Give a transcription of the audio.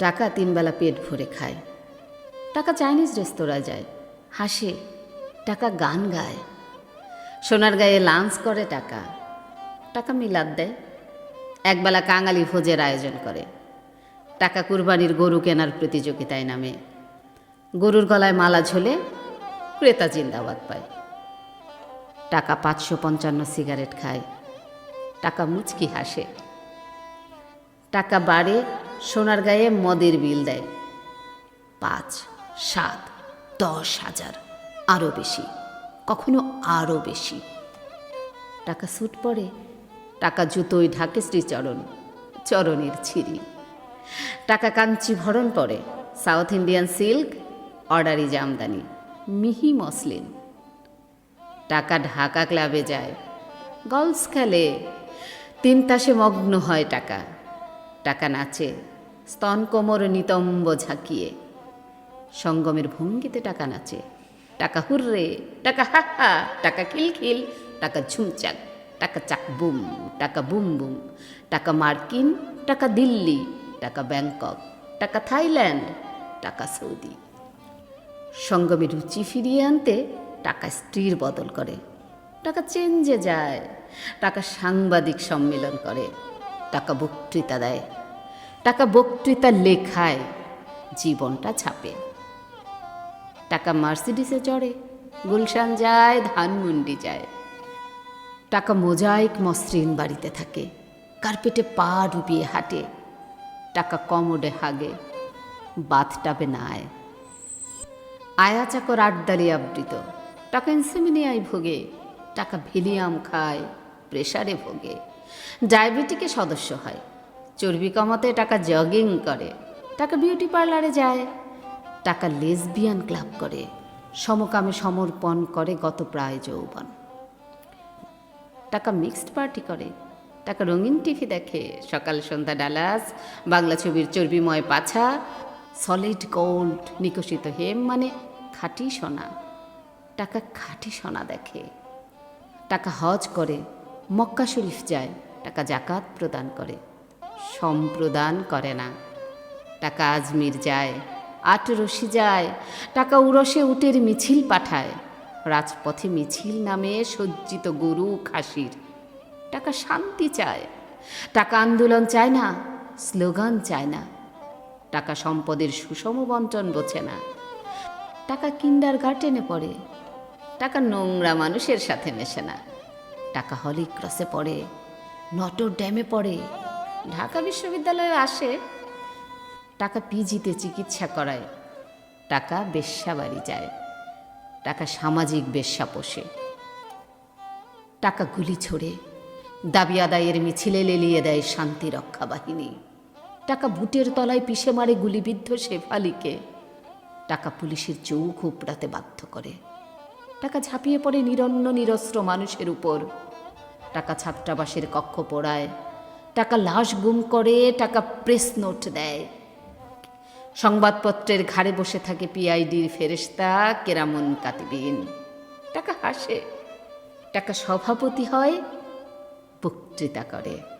টাকা তিনবেলা পেট ভরে খায়। টাকা চাইনিজ রেস্তোরাঁয় যায়। হাসে, টাকা গান গায়। সোনার গায়ে লাঞ্চ করে টাকা। টাকা মিলাদ দেয়। একবেলা কাঙালি ভোজের আয়োজন করে। টাকা কুরবানির গরু কেনার প্রতিযোগিতায় নামে। গরুর গলায় মালা ঝোলে ক্রেতা জিন্দাবাদ পায়। টাকা পাঁচশো পঞ্চান্ন সিগারেট খায়। টাকা মুচকি হাসে। টাকা বাড়ে সোনার গায়ে মদের বিল দেয়। পাঁচ, সাত, দশ হাজার আরও বেশি, কখনো আরও বেশি। টাকা স্যুট পরে টাকা জুতোয় ঢাকে শ্রীচরণ, চরণের ছিরি। টাকা কাঞ্চি ভরণ পরে সাউথ ইন্ডিয়ান সিল্ক, অর্ডারি জামদানি, মিহি মসলিন। টাকা ঢাকা ক্লাবে যায়, গলস খেলে, তিন তাসে মগ্ন হয় টাকা। টাকা নাচে স্তন কোমর নিতম্ব ঝাঁকিয়ে। সঙ্গমের ভঙ্গিতে টাকা নাচে। টাকা হুররে, টাকা হা হা, টাকা খিলখিল টাকা ঝুমচাক টাকা চাক বুম, টাকা বুম বুম, টাকা মার্কিন, টাকা দিল্লি, টাকা ব্যাংকক, টাকা থাইল্যান্ড, টাকা সৌদি। সঙ্গমে রুচি ফিরিয়ে আনতে টাকা স্ত্রীর বদল করে। টাকা চেঞ্জে যায়, টাকা সাংবাদিক সম্মেলন করে, টাকা বক্তৃতা দেয়। টাকা বক্তৃতা লেখায়, জীবনটা ছাপে। টাকা মার্সিডিসে চড়ে, গুলশান যায়, ধানমন্ডি যায়। টাকা মোজাইক মসৃণ বাড়িতে থাকে, কার্পেটে পা ডুবিয়ে হাঁটে। টাকা কমোডে হাগে, বাথটাবে নায়। আয়া চাকর আড্ডালি আবৃত, টাকা ইনসেমিনিয়ায় ভোগে, টাকা ভিলিয়াম খায়, প্রেসারে ভোগে। ডায়াবেটিকে সদস্য হয় চর্বি কমাতে টাকা জগিং করে, টাকা বিউটি পার্লারে যায়, টাকা লেসবিয়ান ক্লাব করে, সমকামে সমর্পণ করে গত প্রায় যৌবন। টাকা মিক্সড পার্টি করে, টাকা রঙিন টিভি দেখে, সকাল সন্ধ্যা ডালাস, বাংলা ছবির চর্বিময় পাছা সলিড গোল্ড নিকশিত হেম মানে খাঁটি সোনা, টাকা খাঁটি সোনা দেখে। টাকা হজ করে মক্কা শরীফ যায়, টাকা জাকাত প্রদান করে। সম্প্রদান করে না। টাকা আজমির যায়, আট রশি যায়, টাকা উরসে উটের মিছিল পাঠায়। রাজপথে মিছিল নামে সজ্জিত গরু খাসির। টাকা শান্তি চায়, টাকা আন্দোলন চায় না, স্লোগান চায় না। টাকা সম্পদের সুষম বন্টন বোঝে না। টাকা কিন্ডার গার্ডেনে পড়ে, টাকা নোংরা মানুষের সাথে মেশে না। টাকা হলি ক্রসে পড়ে, নটর ড্যামে পড়ে ঢাকা বিশ্ববিদ্যালয়ে আসে, টাকা পিজিতে চিকিৎসা করায়, টাকা বেশ্যা বাড়ি যায়, টাকা সামাজিক বেশ্যা পোষে। টাকা গুলি ছোড়ে, দাবি আদায়ের মিছিলে লেলিয়ে দেয় শান্তি রক্ষা বাহিনী। টাকা বুটের তলায় পিষে মারে গুলিবিদ্ধ শেফালিকে। টাকা পুলিশের চৌক উপড়াতে বাধ্য করে। টাকা ঝাঁপিয়ে পড়ে নিরন্ন নিরস্ত্র মানুষের উপর। টাকা ছাত্রাবাসের কক্ষ পোড়ায় টাকা লাশ গুম করে, টাকা প্রেস নোট দেয়। সংবাদপত্রের ঘাড়ে বসে থাকে পিআইডির ফেরেস্তা কেরামন কাতিবিন। টাকা হাসে। টাকা সভাপতি হয়, বক্তৃতা করে।